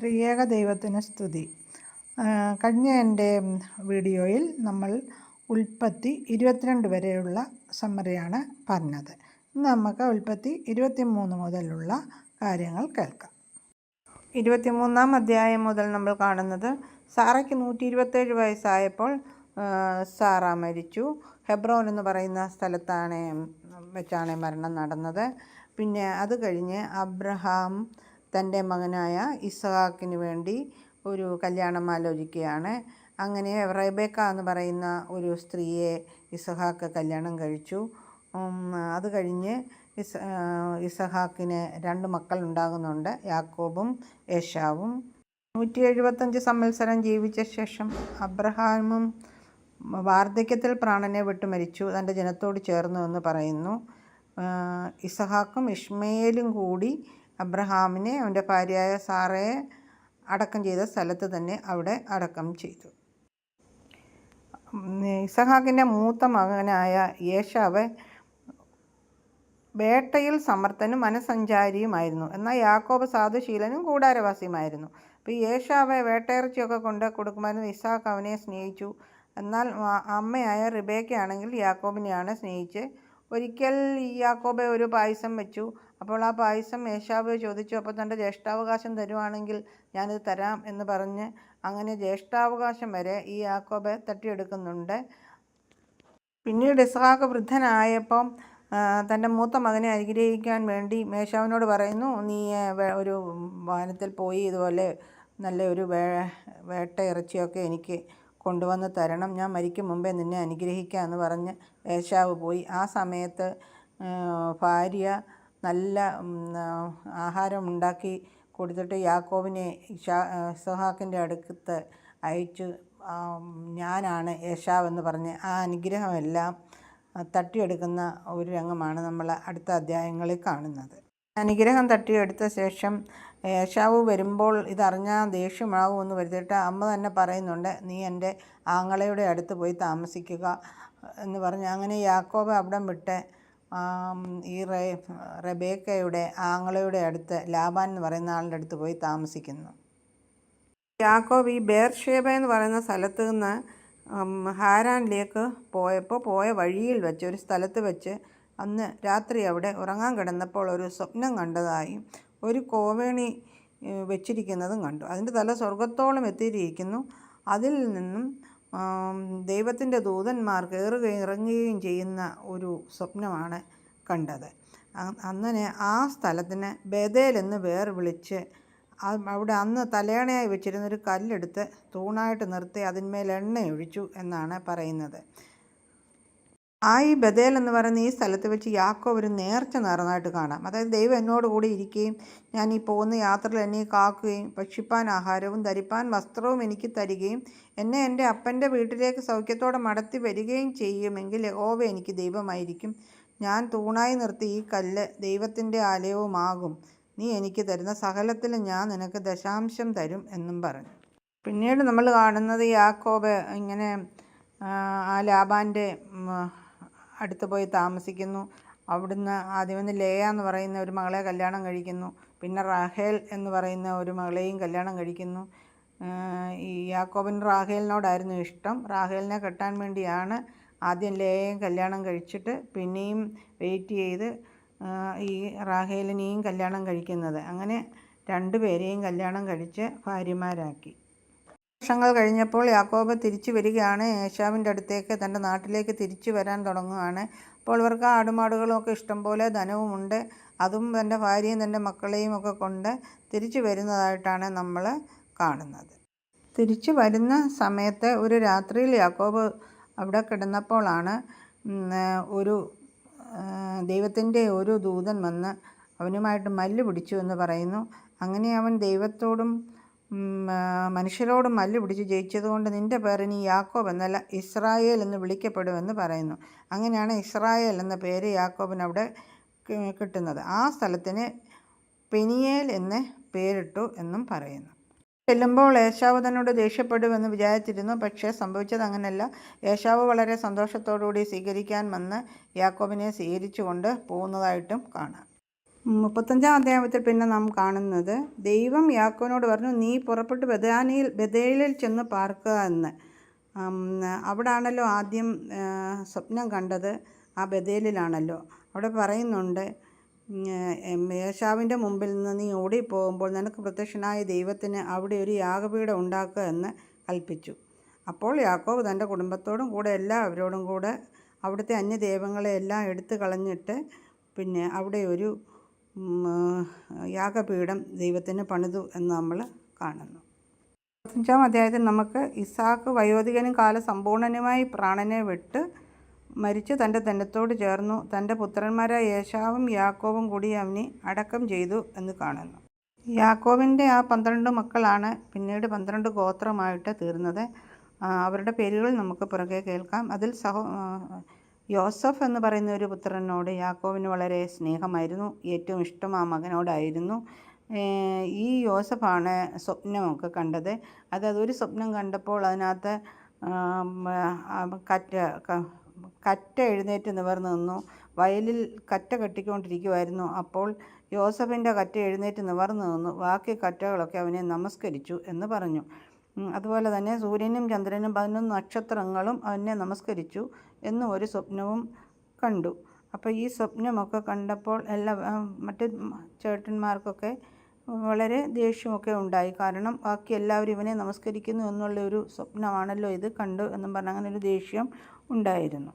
ത്രിയേക ദൈവത്തിന് സ്തുതി. കഴിഞ്ഞ എന്റെ വീഡിയോയിൽ നമ്മൾ ഉൽപ്പത്തി ഇരുപത്തിരണ്ട് വരെയുള്ള സമ്മറിയാണ് പറഞ്ഞത്. ഇന്ന് നമുക്ക് ഉൽപ്പത്തി ഇരുപത്തി മൂന്ന് മുതലുള്ള കാര്യങ്ങൾ കേൾക്കാം. ഇരുപത്തിമൂന്നാം അധ്യായം മുതൽ നമ്മൾ കാണുന്നത് സാറയ്ക്ക് നൂറ്റി ഇരുപത്തേഴ് വയസ്സായപ്പോൾ സാറ മരിച്ചു. ഹെബ്രോൻ എന്ന് പറയുന്ന സ്ഥലത്താണ് വെച്ചാണ് മരണം നടന്നത്. പിന്നെ അത് കഴിഞ്ഞ് അബ്രഹാം തന്റെ മകനായ ഇസഹാക്കിന് വേണ്ടി ഒരു കല്യാണം ആലോചിക്കുകയാണ്. അങ്ങനെ റൈബേക്ക എന്ന് പറയുന്ന ഒരു സ്ത്രീയെ ഇസഹാക്ക് കല്യാണം കഴിച്ചു. അത് കഴിഞ്ഞ് ഇസ ഇസഹാക്കിന് രണ്ട് മക്കൾ ഉണ്ടാകുന്നുണ്ട് യാക്കോബും യേശാവും നൂറ്റി എഴുപത്തഞ്ച് സംവത്സരം ജീവിച്ച ശേഷം അബ്രഹാമും വാർദ്ധക്യത്തിൽ പ്രാണനെ വിട്ടു മരിച്ചു തന്റെ ജനത്തോട് ചേർന്നു എന്ന് പറയുന്നു. ഇസഹാക്കും ഇഷ്മയേലും കൂടി അബ്രഹാമിനെ അവന്റെ ഭാര്യയായ സാറയെ അടക്കം ചെയ്ത സ്ഥലത്ത് തന്നെ അവിടെ അടക്കം ചെയ്തു. ഇസഹാക്കിന്റെ മൂത്ത മകനായ യേശാവ് വേട്ടയിൽ സമർത്ഥനും മനസഞ്ചാരിയുമായിരുന്നു എന്നാൽ യാക്കോബ് സാധുശീലനും കൂടാരവാസിയുമായിരുന്നു. അപ്പോൾ യേശാവെ വേട്ടയിറച്ചിയൊക്കെ കൊണ്ട് കൊടുക്കുമായിരുന്നു. ഇസാഖ് അവനെ സ്നേഹിച്ചു. എന്നാൽ അമ്മയായ റിബേക്കയാണെങ്കിൽ യാക്കോബിനെയാണ് സ്നേഹിച്ച്. ഒരിക്കൽ യാക്കോബെ ഒരു പായസം വെച്ചു. അപ്പോൾ ആ പായസം യേശാവ് ചോദിച്ചു അപ്പോൾ തന്റെ ജ്യേഷ്ഠാവകാശം തരുവാണെങ്കിൽ ഞാനിത് തരാം എന്ന് പറഞ്ഞ് അങ്ങനെ ജ്യേഷ്ഠാവകാശം വരെ ഈ യാക്കോബെ തട്ടിയെടുക്കുന്നുണ്ട്. പിന്നീട് ഇസ്ഹാക്ക് വൃദ്ധനായപ്പം തന്റെ മൂത്ത മകനെ അനുഗ്രഹിക്കാൻ വേണ്ടി മേശാവിനോട് പറയുന്നു നീ ഒരു വാനത്തിൽ പോയി ഇതുപോലെ നല്ല ഒരു വേ വേട്ട ഇറച്ചിയൊക്കെ എനിക്ക് കൊണ്ടുവന്ന് തരണം. ഞാൻ മരിക്കും മുമ്പേ നിന്നെ അനുഗ്രഹിക്കാം എന്ന് പറഞ്ഞ് മേശാവ് പോയി. ആ സമയത്ത് ഭാര്യ നല്ല ആഹാരം ഉണ്ടാക്കി കൊടുത്തിട്ട് യാക്കോബിനെ ഇസഹാക്കിന്റെ അടുക്കത്ത് അയച്ചു. ഞാനാണ് യേശാവ് എന്ന് പറഞ്ഞ് ആ അനുഗ്രഹമെല്ലാം തട്ടിയെടുക്കുന്ന ഒരു രംഗമാണ് നമ്മൾ അടുത്ത അധ്യായങ്ങളിൽ കാണുന്നത്. അനുഗ്രഹം തട്ടിയെടുത്ത ശേഷം യേശാവ് വരുമ്പോൾ ഇതറിഞ്ഞാൽ ദേഷ്യമാകുമെന്ന് വരുത്തിയിട്ട് അമ്മ തന്നെ പറയുന്നുണ്ട് നീ എന്റെ ആങ്ങളയുടെ അടുത്ത് പോയി താമസിക്കുക എന്ന് പറഞ്ഞ്. അങ്ങനെ യാക്കോബ് അവിടം വിട്ട് ഈ റേ റബേക്കയുടെ ആങ്ങളയുടെ അടുത്ത് ലാബാൻ എന്ന് പറയുന്ന ആളുടെ അടുത്ത് പോയി താമസിക്കുന്നു. യാക്കോബ് ഈ ബേർഷേബ എന്ന് പറയുന്ന സ്ഥലത്ത് നിന്ന് ഹാരാനിലേക്ക് പോയപ്പോൾ പോയ വഴിയിൽ വെച്ച് ഒരു സ്ഥലത്ത് വെച്ച് അന്ന് രാത്രി അവിടെ ഉറങ്ങാൻ കിടന്നപ്പോൾ ഒരു സ്വപ്നം കണ്ടതായി. ഒരു കോവേണി വെച്ചിരിക്കുന്നതും കണ്ടു. അതിന്റെ തല സ്വർഗത്തോളം എത്തിയിരിക്കുന്നു. അതിൽ നിന്നും ദൈവത്തിന്റെ ദൂതന്മാർ കയറുകയും ഇറങ്ങുകയും ചെയ്യുന്ന ഒരു സ്വപ്നമാണ് കണ്ടത്. അങ്ങനെ ആ സ്ഥലത്തിന് ബദേൽ എന്ന് പേർ വിളിച്ച് അവിടെ അന്ന് തലയണയായി വെച്ചിരുന്നൊരു കല്ലെടുത്ത് തൂണായിട്ട് നിർത്തി അതിന്മേൽ എണ്ണ ഒഴിച്ചു എന്നാണ് പറയുന്നത്. ആ ഈ ബദേൽ എന്ന് പറയുന്ന ഈ സ്ഥലത്ത് വെച്ച് യാക്കോ ഒരു നേർച്ച നേർന്നതായിട്ട് കാണാം. അതായത് ദൈവം എന്നോട് കൂടി ഇരിക്കുകയും ഞാൻ ഈ പോകുന്ന യാത്രയിൽ എന്നെ കാക്കുകയും ഭക്ഷിപ്പാൻ ആഹാരവും ധരിപ്പാൻ വസ്ത്രവും എനിക്ക് തരികയും എന്നെ എന്റെ അപ്പന്റെ വീട്ടിലേക്ക് സൗഖ്യത്തോടെ മടത്തി വരികയും ചെയ്യുമെങ്കിൽ യഹോവ എനിക്ക് ദൈവമായിരിക്കും. ഞാൻ തൂണായി നിർത്തി ഈ കല്ല് ദൈവത്തിന്റെ ആലയവുമാകും. നീ എനിക്ക് തരുന്ന സകലത്തിലും ഞാൻ നിനക്ക് ദശാംശം തരും എന്നും പറഞ്ഞു. പിന്നീട് നമ്മൾ കാണുന്നത് യാക്കോബ് ഇങ്ങനെ ആ ലാബാന്റെ അടുത്ത് പോയി താമസിക്കുന്നു. അവിടുന്ന് ആദ്യം വന്ന് ലേയ എന്ന് പറയുന്ന ഒരു മകളെ കല്യാണം കഴിക്കുന്നു. പിന്നെ റാഹേൽ എന്ന് പറയുന്ന ഒരു മകളെയും കല്യാണം കഴിക്കുന്നു. ഈ യാക്കോബൻ റാഹേലിനോടായിരുന്നു ഇഷ്ടം. റാഹേലിനെ കെട്ടാൻ വേണ്ടിയാണ് ആദ്യം ലേയയും കല്യാണം കഴിച്ചിട്ട് പിന്നെയും വെയിറ്റ് ചെയ്ത് ഈ റാഹേലിനെയും കല്യാണം കഴിക്കുന്നത്. അങ്ങനെ രണ്ടു രണ്ടുപേരെയും കല്യാണം കഴിച്ച് ഭാര്യമാരാക്കി. വർഷങ്ങൾ കഴിഞ്ഞപ്പോൾ യാക്കോബ് തിരിച്ചു വരികയാണ്. ഏശാവിന്റെ അടുത്തേക്ക് തന്റെ നാട്ടിലേക്ക് തിരിച്ചു വരാൻ തുടങ്ങുകയാണ്. അപ്പോൾ ഇവർക്ക് ആടുമാടുകളൊക്കെ ഇഷ്ടംപോലെ ധനവുമുണ്ട്. അതും തന്റെ ഭാര്യയും തന്റെ മക്കളെയും ഒക്കെ കൊണ്ട് തിരിച്ചു വരുന്നതായിട്ടാണ് നമ്മൾ കാണുന്നത്. തിരിച്ചു വരുന്ന സമയത്ത് ഒരു രാത്രിയിൽ യാക്കോബ് അവിടെ കിടന്നപ്പോഴാണ് ഒരു ദൈവത്തിന്റെ ഒരു ദൂതൻ വന്ന് അവനുമായിട്ട് മല്ല് പിടിച്ചു എന്ന് പറയുന്നു. അങ്ങനെ അവൻ ദൈവത്തോടും മനുഷ്യരോട് മല്ല് പിടിച്ച് ജയിച്ചതുകൊണ്ട് നിന്റെ പേരിനി യാക്കോബ് എന്നല്ല ഇസ്രായേൽ എന്ന് വിളിക്കപ്പെടുമെന്ന് പറയുന്നു. അങ്ങനെയാണ് ഇസ്രായേൽ എന്ന പേര് യാക്കോബിനവിടെ കിട്ടുന്നത്. ആ സ്ഥലത്തിന് പെനിയേൽ എന്ന് പേരിട്ടു എന്നും പറയുന്നു. ചെല്ലുമ്പോൾ യേശാവ് തന്നോട് ദേഷ്യപ്പെടുമെന്ന് വിചാരിച്ചിരുന്നു പക്ഷേ സംഭവിച്ചത് അങ്ങനെയല്ല. ഏശാവ് വളരെ സന്തോഷത്തോടുകൂടി സ്വീകരിക്കാൻ വന്ന് യാക്കോബിനെ സ്വീകരിച്ചുകൊണ്ട് പോകുന്നതായിട്ടും കാണാം. മുപ്പത്തഞ്ചാം അധ്യായത്തിൽ പിന്നെ നാം കാണുന്നത് ദൈവം യാക്കോനോട് പറഞ്ഞു നീ പുറപ്പെട്ട് ബദാനിയിൽ ബദേലിൽ ചെന്ന് പാർക്കുക എന്ന്. അവിടാണല്ലോ ആദ്യം സ്വപ്നം കണ്ടത്. ആ ബദേലിലാണല്ലോ അവിടെ പറയുന്നുണ്ട് മേശാവിന്റെ മുമ്പിൽ നിന്ന് നീ ഓടിപ്പോകുമ്പോൾ നിനക്ക് പ്രത്യക്ഷനായ ദൈവത്തിന് അവിടെ ഒരു യാഗപീഠം ഉണ്ടാക്കുക എന്ന് കൽപ്പിച്ചു. അപ്പോൾ യാക്കോബ് തന്റെ കുടുംബത്തോടും കൂടെ എല്ലാവരോടും കൂടെ അവിടുത്തെ അന്യദൈവങ്ങളെ എല്ലാം എടുത്തു കളഞ്ഞിട്ട് പിന്നെ അവിടെ ഒരു യാഗപീഠം ദൈവത്തിന് പണിതു എന്ന് നമ്മൾ കാണുന്നു. പതിനഞ്ചാം അധ്യായത്തിൽ നമുക്ക് ഇസാക്ക് വയോധികനും കാല സമ്പൂർണനുമായി പ്രാണനെ വിട്ട് മരിച്ച് തന്റെ തന്നത്തോട് ചേർന്നു. തന്റെ പുത്രന്മാരായ യേശാവും യാക്കോവും കൂടി അവനെ അടക്കം ചെയ്തു എന്ന് കാണുന്നു. യാക്കോവിന്റെ ആ പന്ത്രണ്ട് മക്കളാണ് പിന്നീട് പന്ത്രണ്ട് ഗോത്രമായിട്ട് തീർന്നത്. അവരുടെ പേരുകൾ നമുക്ക് പുറകെ കേൾക്കാം. അതിൽ സഹോ യോസഫ് എന്ന് പറയുന്ന ഒരു പുത്രനോട് യാക്കോവിന് വളരെ സ്നേഹമായിരുന്നു. ഏറ്റവും ഇഷ്ടം ആ മകനോടായിരുന്നു. ഈ യോസഫാണ് സ്വപ്നമൊക്കെ കണ്ടത്. അത് അതൊരു സ്വപ്നം കണ്ടപ്പോൾ അതിനകത്ത് കറ്റ കറ്റ എഴുന്നേറ്റ് നിവർന്നു നിന്നു. വയലിൽ കറ്റ കെട്ടിക്കൊണ്ടിരിക്കുമായിരുന്നു അപ്പോൾ യോസഫിന്റെ കറ്റ എഴുന്നേറ്റ് നിവർന്നു നിന്നു. ബാക്കി കറ്റകളൊക്കെ അവനെ നമസ്കരിച്ചു എന്ന് പറഞ്ഞു. അതുപോലെ തന്നെ സൂര്യനും ചന്ദ്രനും പതിനൊന്ന് നക്ഷത്രങ്ങളും അവനെ നമസ്കരിച്ചു എന്നും ഒരു സ്വപ്നവും കണ്ടു. അപ്പോൾ ഈ സ്വപ്നമൊക്കെ കണ്ടപ്പോൾ എല്ലാ മറ്റ് ചേട്ടന്മാർക്കൊക്കെ വളരെ ദേഷ്യമൊക്കെ ഉണ്ടായി. കാരണം ബാക്കി എല്ലാവരും ഇവനെ നമസ്കരിക്കുന്നു എന്നുള്ള ഒരു സ്വപ്നമാണല്ലോ ഇത് കണ്ടു എന്നും പറഞ്ഞ് അങ്ങനെ ഒരു ദേഷ്യം ഉണ്ടായിരുന്നു.